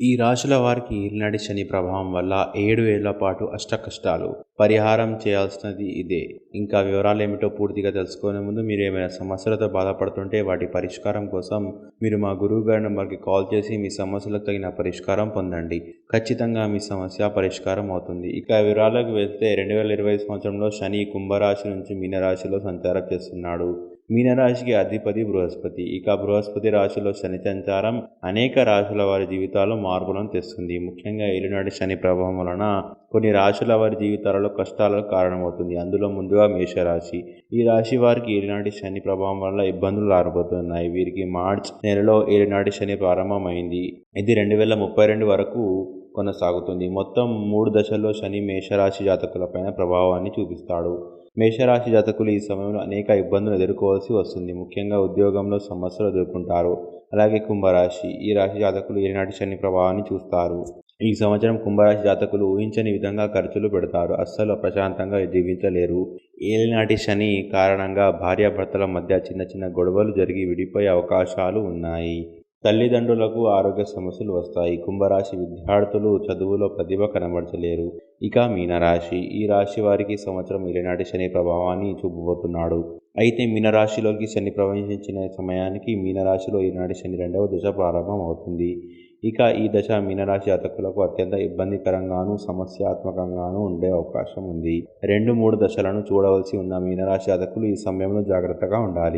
ఈ రాశుల వారికి నడిచని ప్రభావం వల్ల ఏడు ఏళ్ళ పాటు అష్ట కష్టాలు పరిహారం చేయాల్సినది ఇదే. ఇంకా వివరాలు ఏమిటో పూర్తిగా తెలుసుకునే ముందు మీరు ఏమైనా సమస్యలతో బాధపడుతుంటే వాటి పరిష్కారం కోసం మీరు మా గురువు గారి నెంబర్కి కాల్ చేసి మీ సమస్యలకు తగిన పరిష్కారం పొందండి. ఖచ్చితంగా మీ సమస్య పరిష్కారం అవుతుంది. ఇక వివరాలకు వెళ్తే రెండు వేల ఇరవై సంవత్సరంలో శని కుంభరాశి నుంచి మీనరాశిలో సంచారం చేస్తున్నాడు. మీనరాశికి అధిపతి బృహస్పతి. ఇక బృహస్పతి రాశిలో శని సంచారం అనేక రాశుల వారి జీవితాల్లో మార్పులను తెస్తుంది. ముఖ్యంగా ఏలినాటి శని ప్రభావం వలన కొన్ని రాశుల వారి జీవితాలలో కష్టాలకు కారణమవుతుంది. అందులో ముందుగా మేషరాశి. ఈ రాశి వారికి ఏలినాటి శని ప్రభావం వల్ల ఇబ్బందులు రాబోతున్నాయి. వీరికి మార్చ్ నెలలో ఏలినాటి శని ప్రారంభమైంది. ఇది రెండు వేల ముప్పై రెండు వరకు కొనసాగుతుంది. మొత్తం మూడు దశల్లో శని మేషరాశి జాతకులపైన ప్రభావాన్ని చూపిస్తాడు. మేషరాశి జాతకులు ఈ సమయంలో అనేక ఇబ్బందులు ఎదుర్కోవాల్సి వస్తుంది. ముఖ్యంగా ఉద్యోగంలో సమస్యలు ఎదుర్కొంటారు. అలాగే కుంభరాశి. ఈ రాశి జాతకులు ఏనాటి శని ప్రభావాన్ని చూస్తారు. ఈ సంవత్సరం కుంభరాశి జాతకులు ఊహించని విధంగా ఖర్చులు పెడతారు. అస్సలు ప్రశాంతంగా జీవించలేరు. ఏలినాటి శని కారణంగా భార్యాభర్తల మధ్య చిన్న చిన్న గొడవలు జరిగి విడిపోయే అవకాశాలు ఉన్నాయి. తల్లిదండ్రులకు ఆరోగ్య సమస్యలు వస్తాయి. కుంభరాశి విద్యార్థులు చదువులో ప్రతిభ కనబరచలేరు. ఇక మీనరాశి. ఈ రాశి వారికి సంవత్సరం ఇలాంటి శని ప్రభావాన్ని చూపబోతున్నాడు. అయితే మీనరాశిలోకి శని ప్రవేశించిన సమయానికి మీనరాశిలో ఈనాటి శని రెండవ దశ ప్రారంభం అవుతుంది ఇక ఈ దశ మీనరాశి జాతకులకు అత్యంత ఇబ్బందికరంగాను సమస్యాత్మకంగాను ఉండే అవకాశం ఉంది. రెండు మూడు దశలను చూడవలసి ఉన్న మీనరాశి జాతకులు ఈ సమయంలో జాగ్రత్తగా ఉండాలి.